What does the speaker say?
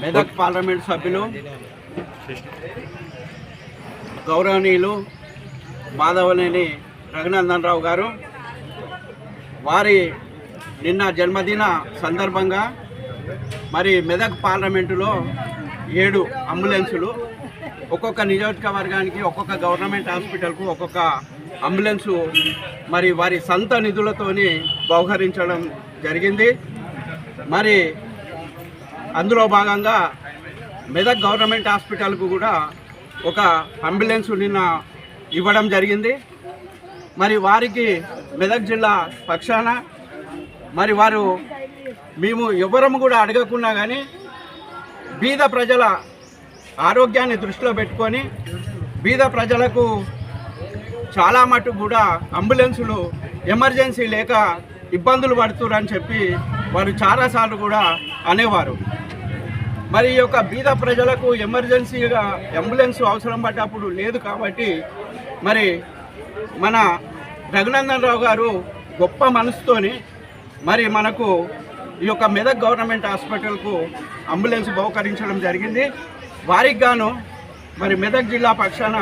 Medak parliament సభ్యులు గౌరవనీయులు మాధవనేని రఘునందన్ రావు గారు వారి నిన్న జన్మదిన సందర్భంగా మరి మెదక్ పార్లమెంటులో ఏడు అంబులెన్సులు ఒక్కొక్క నియోజకవర్గానికి ఒక్కొక్క గవర్నమెంట్ హాస్పిటల్కు ఒక్కొక్క అంబులెన్సు మరి వారి సొంత నిధులతోని బహుకరించడం జరిగింది. మరి అందులో భాగంగా మెదక్ గవర్నమెంట్ హాస్పిటల్కు కూడా ఒక అంబులెన్స్ నిన్న ఇవ్వడం జరిగింది. మరి వారికి మెదక్ జిల్లా పక్షాన మరి వారు మేము ఎవరము కూడా అడగకున్నా కానీ బీద ప్రజల ఆరోగ్యాన్ని దృష్టిలో పెట్టుకొని బీద ప్రజలకు చాలా మటుకు కూడా అంబులెన్సులు ఎమర్జెన్సీ లేక ఇబ్బందులు పడుతురని చెప్పి వారు చాలాసార్లు కూడా అనేవారు. మరి ఈ యొక్క బీద ప్రజలకు ఎమర్జెన్సీగా అంబులెన్స్ అవసరం పడ్డప్పుడు లేదు కాబట్టి మరి మన రఘునందన్ రావు గారు గొప్ప మనసుతోని మరి మనకు ఈ యొక్క మెదక్ గవర్నమెంట్ హాస్పిటల్కు అంబులెన్స్ బహుకరించడం జరిగింది. వారికి గాను మరి మెదక్ జిల్లా పక్షాన